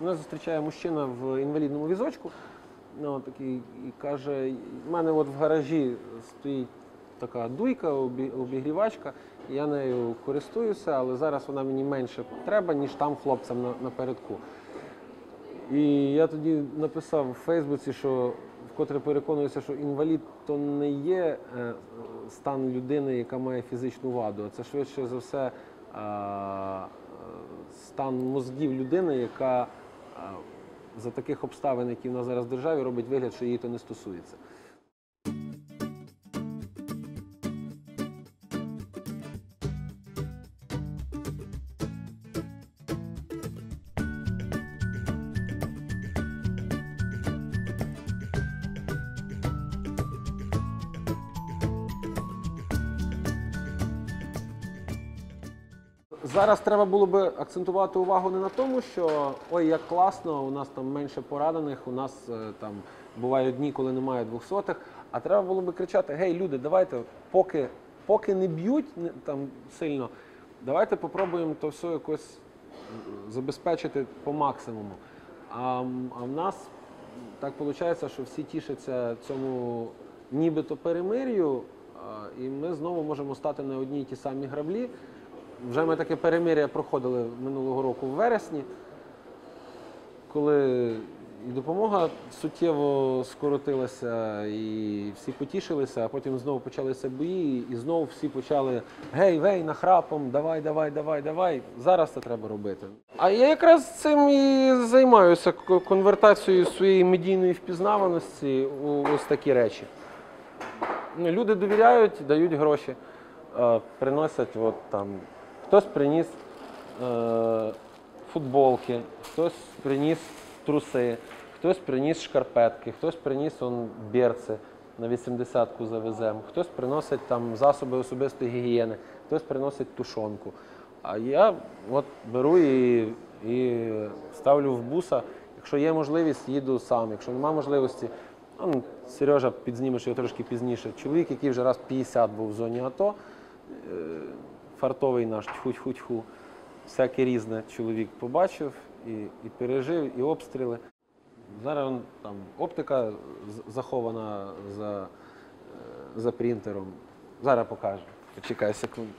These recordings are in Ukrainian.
Мене зустрічає мужчина в інвалідному візочку. Ну, такий, і каже: в мене от в гаражі стоїть така дуйка, обігрівачка, я нею користуюся, але зараз вона мені менше треба, ніж там хлопцям на, напередку. І я тоді написав в Фейсбуці, що вкотре переконуюся, що інвалід то не є е, стан людини, яка має фізичну ваду, а це швидше за все стан мозгів людини, яка за таких обставин, які в нас зараз в державі, робить вигляд, що її то не стосується. Зараз треба було би акцентувати увагу не на тому, що ой, як класно, у нас там менше поранених, у нас е, там бувають дні, коли немає двохсотих. А треба було би кричати: Гей, люди, давайте, поки, поки не б'ють там сильно, давайте попробуємо то все якось забезпечити по максимуму. А, а в нас так виходить, що всі тішаться цьому нібито перемир'ю, і ми знову можемо стати на одній ті самі граблі. Вже ми таке перемир'я проходили минулого року в вересні, коли і допомога суттєво скоротилася, і всі потішилися, а потім знову почалися бої, і знову всі почали гей, вей, нахрапом, давай, давай, давай, давай. Зараз це треба робити. А я якраз цим і займаюся конвертацією своєї медійної впізнаваності у ось такі речі. Ну, Люди довіряють, дають гроші, приносять от там. Хтось приніс е, футболки, хтось приніс труси, хтось приніс шкарпетки, хтось приніс он, берці на 80-ку завеземо, хтось приносить там засоби особистої гігієни, хтось приносить тушонку. А я от беру і, і ставлю в буса. Якщо є можливість, їду сам. Якщо немає можливості, ну, Сережа підзнімеш його трошки пізніше. Чоловік, який вже раз 50 був в зоні АТО, е, фартовий наш тьфу-тьфу-тьфу, всяке різне чоловік побачив і, і пережив, і обстріли. Зараз там оптика захована за, е, за принтером. Зараз покажу. Почекай секунду.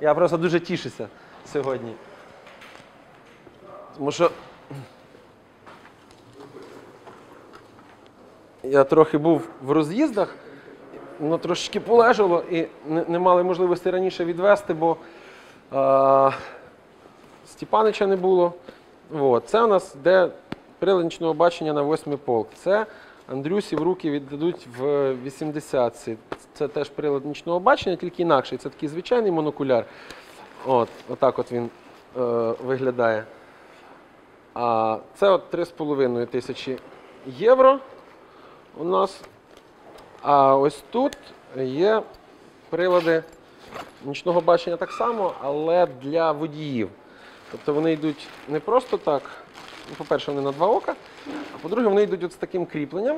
Я просто дуже тішуся сьогодні. Тому що я трохи був в роз'їздах, воно трошечки полежало і не, не мали можливості раніше відвести, бо а, Степанича не було. От. Це у нас де приладичного бачення на восьмий полк. Це Андрюсі в руки віддадуть в 80-ці. Це теж прилад нічного бачення, тільки інакший. Це такий звичайний монокуляр. От, отак от він е, виглядає. А це от 3,5 тисячі євро у нас. А ось тут є прилади нічного бачення так само, але для водіїв. Тобто вони йдуть не просто так. Ну, По-перше, вони на два ока, а по-друге, вони йдуть от з таким кріпленням.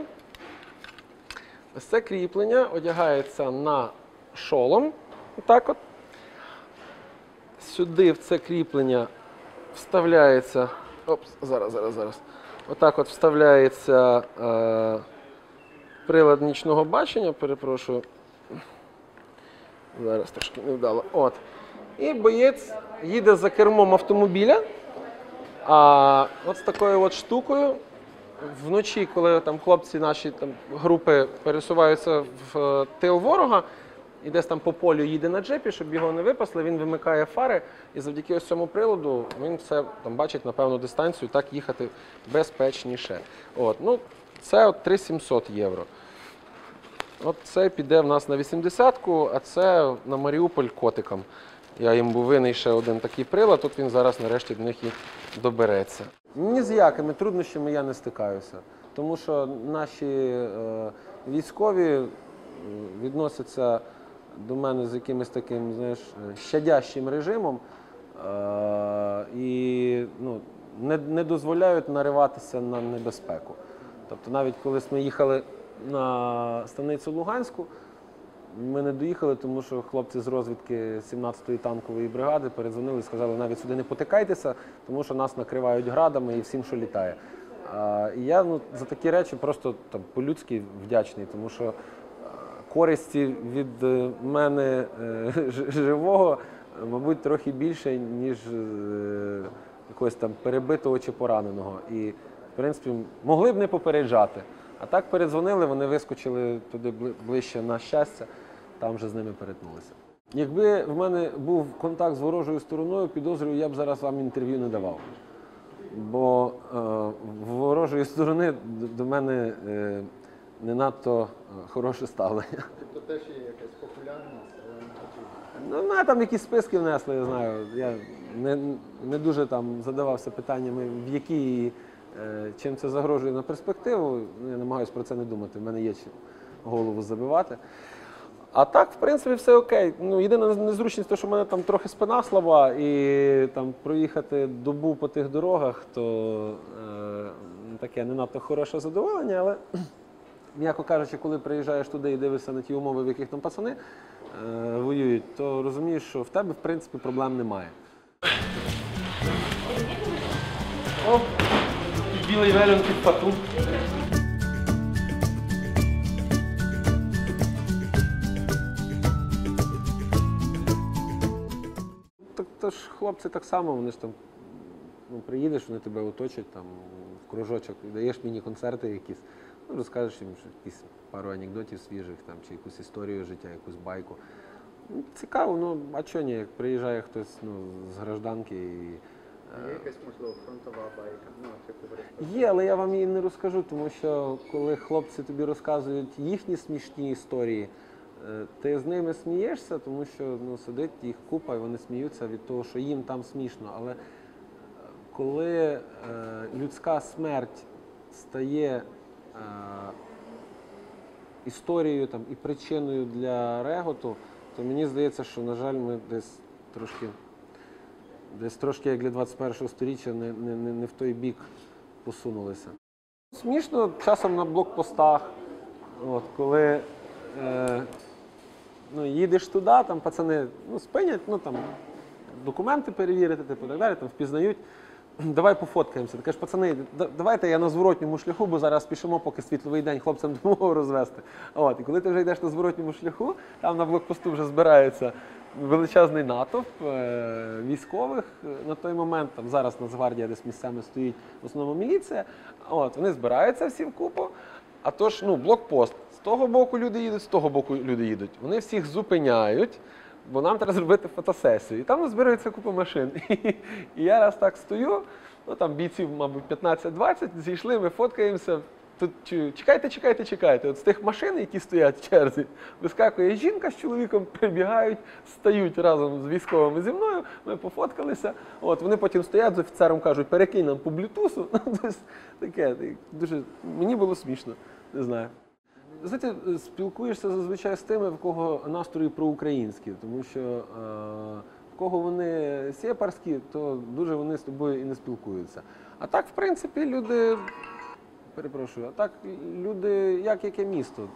Ось це кріплення одягається на шолом. Отак от. Сюди в це кріплення вставляється. Опс, зараз, зараз, зараз. Отак от вставляється е, прилад нічного бачення, перепрошую. Зараз трошки невдало. От. І боєць їде за кермом автомобіля. А от з такою от штукою вночі, коли там хлопці наші там, групи пересуваються в е, тил ворога, і десь там по полю їде на джипі, щоб його не випасли, він вимикає фари, і завдяки ось цьому приладу він все там бачить на певну дистанцію, так їхати безпечніше. От, ну, це от 3700 євро. От це піде в нас на 80-ку, а це на Маріуполь котикам. Я їм був винний ще один такий прилад, тут він зараз нарешті до них і добереться. Ні з якими труднощами я не стикаюся, тому що наші е, військові е, відносяться до мене з якимось таким, знаєш, щадящим режимом е, і ну, не, не дозволяють нариватися на небезпеку. Тобто навіть коли ми їхали на станицю Луганську, ми не доїхали, тому що хлопці з розвідки 17-ї танкової бригади передзвонили і сказали, навіть сюди не потикайтеся, тому що нас накривають градами і всім, що літає. А, і я ну, за такі речі просто там, по-людськи вдячний, тому що користі від е, мене е, живого, мабуть, трохи більше, ніж е, якогось там перебитого чи пораненого. І, в принципі, могли б не попереджати. А так передзвонили, вони вискочили туди ближче на щастя, там вже з ними перетнулися. Якби в мене був контакт з ворожою стороною, підозрюю, я б зараз вам інтерв'ю не давав. Бо е, ворожої сторони до мене е, не надто е, хороше ставлення. Тобто теж є якась популярність, але не хотів. Ну, мене там якісь списки внесли, я знаю. Я не, не дуже там задавався питаннями, в які чим це загрожує на перспективу. Ну, Я намагаюся про це не думати. В мене є чим голову забивати. А так, в принципі, все окей. Ну, єдина незручність, те, що в мене там трохи спина слаба, і там проїхати добу по тих дорогах, то е, таке не надто хороше задоволення, але м'яко кажучи, коли приїжджаєш туди і дивишся на ті умови, в яких там пацани е, воюють, то розумієш, що в тебе в принципі проблем немає. О, білий велюн під пату. Так то ж хлопці так само, вони ж там ну, приїдеш, вони тебе оточать там в кружочок, даєш міні-концерти якісь, ну, розкажеш їм що якісь пару анекдотів свіжих там, чи якусь історію життя, якусь байку. Ну, цікаво, ну а чого ні, як приїжджає хтось ну, з гражданки і. Є якась, можливо, фронтова байка, ну, яку ви розповіли. Є, але я вам її не розкажу, тому що коли хлопці тобі розказують їхні смішні історії, е, ти з ними смієшся, тому що ну, сидить їх купа, і вони сміються від того, що їм там смішно. Але е, коли е, людська смерть стає е, історією там, і причиною для реготу, то мені здається, що, на жаль, ми десь трошки десь трошки як для 21 століття не, не, не, не в той бік посунулися. Смішно часом на блокпостах, от, коли е, ну, їдеш туди, там пацани ну, спинять, ну там документи перевірити, типу, так далі, там впізнають. Давай пофоткаємося. Ти кажеш, пацани, давайте я на зворотньому шляху, бо зараз пішемо, поки світловий день хлопцям допомогу розвести. От, і коли ти вже йдеш на зворотньому шляху, там на блокпосту вже збирається величезний натовп е, військових е, на той момент. Там зараз Нацгвардія десь місцями стоїть, в основному міліція. От, вони збираються всі вкупу. А то ж, ну, блокпост. З того боку люди їдуть, з того боку люди їдуть. Вони всіх зупиняють, бо нам треба зробити фотосесію. І там збирається купа машин. І я раз так стою, ну там бійців, мабуть, 15-20, зійшли, ми фоткаємося. Тут чекайте, чекайте, чекайте. От з тих машин, які стоять в черзі, вискакує жінка з чоловіком, прибігають, стають разом з військовими зі мною. Ми пофоткалися. От вони потім стоять з офіцером, кажуть, перекинь нам по блютусу. Ну, тобто таке дуже мені було смішно, не знаю. Знаєте, спілкуєшся зазвичай з тими, в кого настрої проукраїнські, тому що е, в кого вони сєпарські, то дуже вони з тобою і не спілкуються. А так, в принципі, люди, перепрошую, а так люди, як яке місто.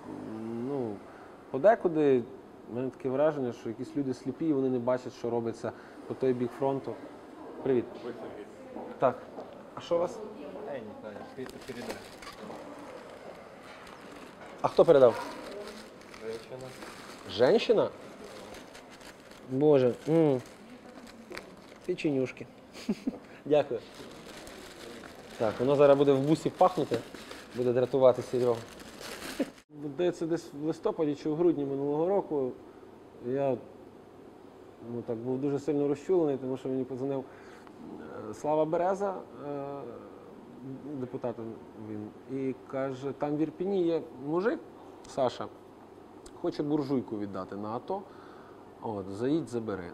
Ну, подекуди в мене таке враження, що якісь люди сліпі, і вони не бачать, що робиться по той бік фронту. Привіт. Так. А що у вас? Не знаю. А хто передав? Женщина. Женщина? Боже. м. Печенюшки. Дякую. Так, воно зараз буде в бусі пахнути, буде дратувати Серегу. Здається, десь в листопаді чи в грудні минулого року я ну, так, був дуже сильно розчулений, тому що мені подзвонив е, Слава Береза, е, депутат він, і каже, там в Ірпіні є мужик, Саша, хоче буржуйку віддати на АТО. От, заїдь, забери.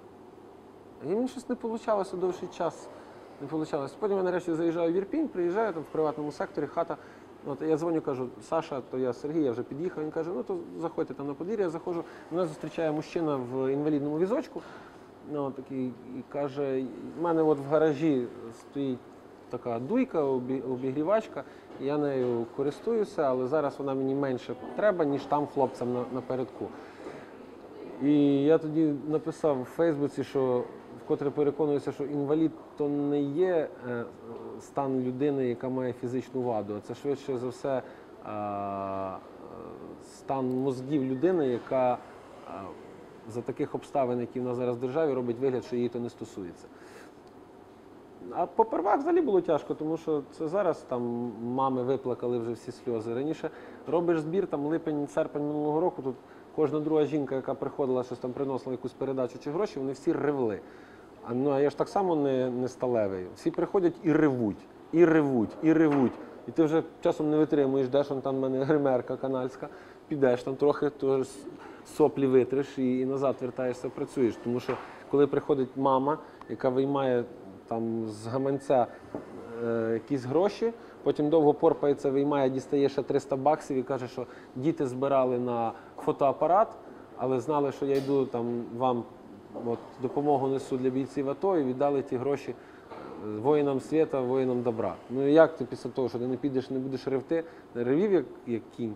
І мені щось не вийшло довший час. Не вийшло. Потім я нарешті заїжджаю в Ірпінь, приїжджаю там в приватному секторі, хата. От, я дзвоню, кажу, Саша, то я Сергій, я вже під'їхав. Він каже, ну то заходьте там на подвір'я, я заходжу. Мене зустрічає мужчина в інвалідному візочку. Ну, такий, і каже, в мене от в гаражі стоїть така дуйка, обігрівачка, я нею користуюся, але зараз вона мені менше треба, ніж там хлопцям на, напередку. І я тоді написав в Фейсбуці, що вкотре переконуюся, що інвалід то не є е, стан людини, яка має фізичну ваду, а це швидше за все е, стан мозгів людини, яка е, за таких обставин, які в нас зараз в державі, робить вигляд, що її то не стосується. А попервах взагалі було тяжко, тому що це зараз там мами виплакали вже всі сльози. Раніше робиш збір, там липень, серпень минулого року, тут кожна друга жінка, яка приходила, щось там приносила якусь передачу чи гроші, вони всі ревли. А ну а я ж так само не, не сталевий. Всі приходять і ревуть, і ревуть, і ревуть. І ти вже часом не витримуєш, де ж там в мене гримерка канальська, підеш там трохи, то ж соплі витриш і, і назад вертаєшся, працюєш. Тому що коли приходить мама, яка виймає там з гаманця е, якісь гроші, потім довго порпається, виймає, дістає ще 300 баксів і каже, що діти збирали на фотоапарат, але знали, що я йду там вам от, допомогу несу для бійців АТО і віддали ті гроші е, воїнам світа, воїнам добра. Ну і як ти після того, що ти не підеш, не будеш ревти, не ревів як, як кінь.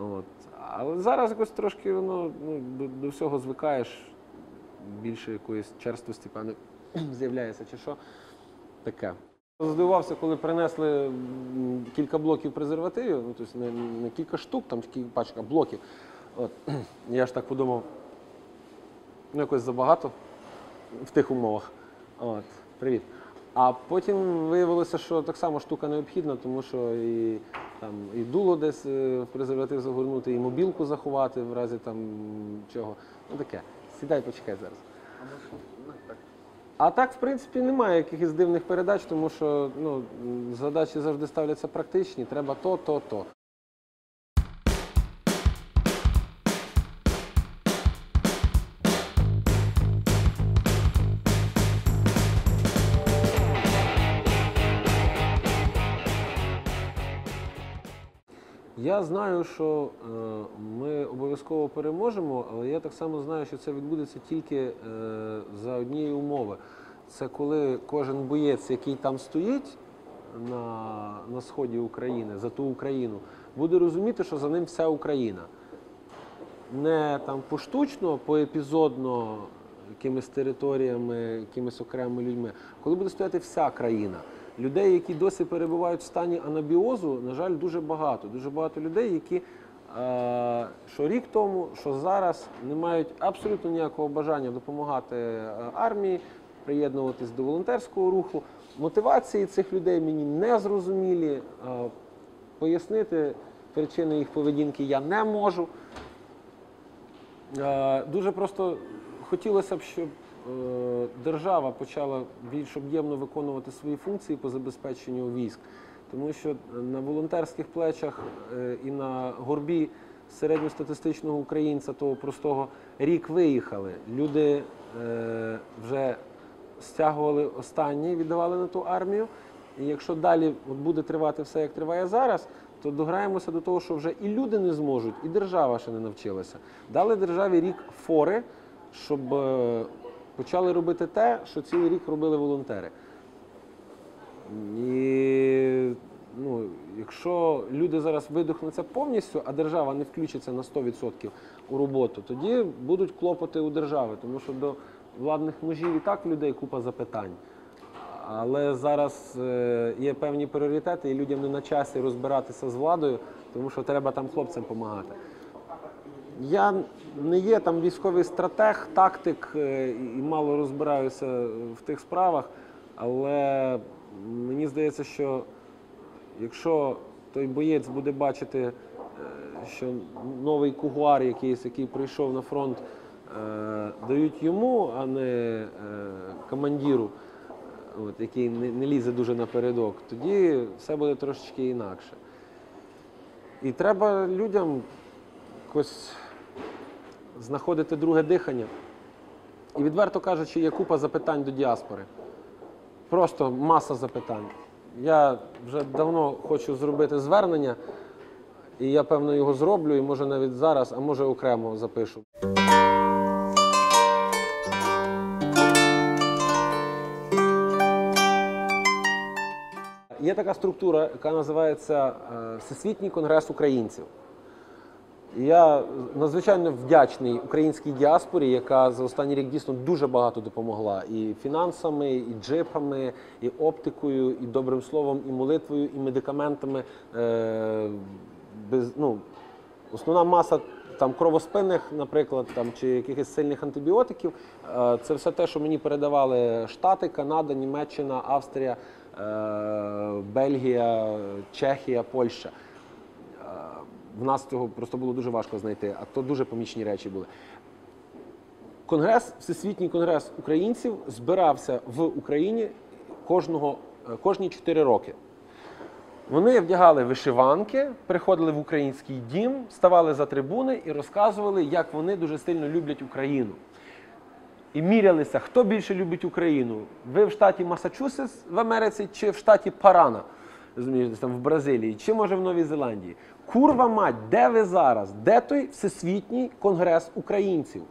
От. Але зараз якось трошки воно ну, до, до всього звикаєш, більше якоїсь черствості, певне, з'являється чи що. Таке. Здивувався, коли принесли кілька блоків презервативів, ну, тобто не, не кілька штук, там пачка блоків. От. Я ж так подумав, ну якось забагато в тих умовах. От. Привіт. А потім виявилося, що так само штука необхідна, тому що і, там, і дуло десь е, в презерватив загорнути, і мобілку заховати в разі там чого. Ну таке. Сідай, почекай зараз. А ну так. В принципі, немає якихось дивних передач, тому що ну, задачі завжди ставляться практичні. Треба то, то, то. Я знаю, що е, ми обов'язково переможемо, але я так само знаю, що це відбудеться тільки е, за однієї умови. Це коли кожен боєць, який там стоїть на, на сході України, за ту Україну, буде розуміти, що за ним вся Україна. Не там поштучно, поепізодно, якимись територіями, якимись окремими людьми, коли буде стояти вся країна. Людей, які досі перебувають в стані анабіозу, на жаль, дуже багато. Дуже багато людей, які е, що рік тому, що зараз не мають абсолютно ніякого бажання допомагати е, армії, приєднуватись до волонтерського руху. Мотивації цих людей мені не зрозумілі. Е, пояснити причини їх поведінки я не можу. Дуже просто хотілося б, щоб держава почала більш об'ємно виконувати свої функції по забезпеченню військ, тому що на волонтерських плечах е, і на горбі середньостатистичного українця, того простого, рік виїхали. Люди е, вже стягували останні, віддавали на ту армію. І якщо далі от буде тривати все, як триває зараз, то дограємося до того, що вже і люди не зможуть, і держава ще не навчилася. Дали державі рік фори, щоб е, почали робити те, що цілий рік робили волонтери. І ну, якщо люди зараз видихнуться повністю, а держава не включиться на 100% у роботу, тоді будуть клопоти у держави, тому що до владних мужів і так людей купа запитань. Але зараз е, є певні пріоритети, і людям не на часі розбиратися з владою, тому що треба там хлопцям допомагати. Я не є там військовий стратег, тактик е, і мало розбираюся в тих справах, але мені здається, що якщо той боєць буде бачити, е, що новий кугуар якийсь, який прийшов на фронт, е, дають йому, а не командиру, от, який не лізе дуже напередок, тоді все буде трошечки інакше. І треба людям якось знаходити друге дихання. І відверто кажучи, є купа запитань до діаспори. Просто маса запитань. Я вже давно хочу зробити звернення, і я певно його зроблю, і може навіть зараз, а може окремо запишу. Є така структура, яка називається е, Всесвітній конгрес українців. Я надзвичайно вдячний українській діаспорі, яка за останній рік дійсно дуже багато допомогла і фінансами, і джипами, і оптикою, і добрим словом, і молитвою, і медикаментами. Е, без, ну, основна маса там кровоспинних, наприклад, там чи якихось сильних антибіотиків. е, Це все те, що мені передавали Штати, Канада, Німеччина, Австрія, е, Бельгія, Чехія, Польща. В нас цього просто було дуже важко знайти, а то дуже помічні речі були. Конгрес, Всесвітній конгрес українців збирався в Україні кожного, е, кожні 4 роки. Вони вдягали вишиванки, приходили в український дім, ставали за трибуни і розказували, як вони дуже сильно люблять Україну. І мірялися, хто більше любить Україну. Ви в штаті Масачусетс в Америці чи в штаті Парана, розумієш, там в Бразилії, чи може в Новій Зеландії. Курва мать, де ви зараз? Де той всесвітній конгрес українців?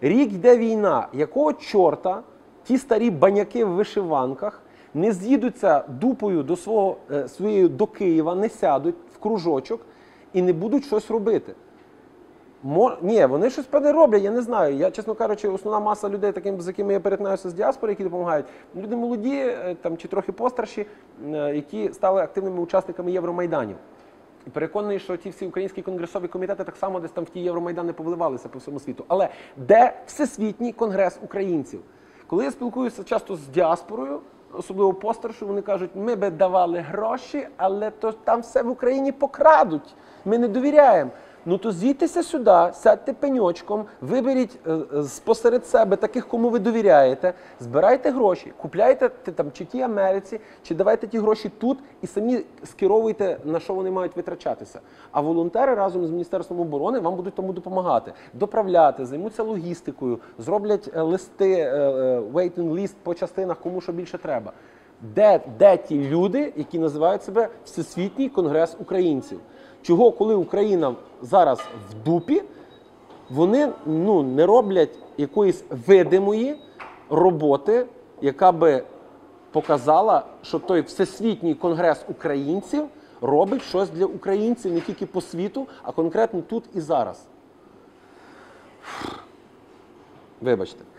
Рік йде війна. Якого чорта ті старі баняки в вишиванках не з'їдуться дупою до свого е, своєю до Києва, не сядуть в кружочок і не будуть щось робити? Мо... Ні, вони щось певне роблять, я не знаю. Я, чесно кажучи, основна маса людей, таким, з якими я перетинаюся з діаспори, які допомагають, люди молоді е, там, чи трохи постарші, е, які стали активними учасниками Євромайданів. Переконаний, що ті всі українські конгресові комітети так само десь там в ті Євромайдани повливалися по всьому світу. Але де всесвітній конгрес українців? Коли я спілкуюся часто з діаспорою, особливо постаршу, вони кажуть, ми би давали гроші, але то там все в Україні покрадуть. Ми не довіряємо. Ну то звідтеся сюди, сядьте пеньочком, виберіть е, е, спосеред себе таких, кому ви довіряєте, збирайте гроші, купляйте там чи ті Америці, чи давайте ті гроші тут і самі скеровуйте на що вони мають витрачатися. А волонтери разом з міністерством оборони вам будуть тому допомагати, доправляти, займуться логістикою, зроблять е, листи, waiting list по частинах, кому що більше треба. Де, де ті люди, які називають себе Всесвітній конгрес українців? Чого, коли Україна зараз в дупі, вони ну, не роблять якоїсь видимої роботи, яка би показала, що той всесвітній конгрес українців робить щось для українців не тільки по світу, а конкретно тут і зараз. Вибачте.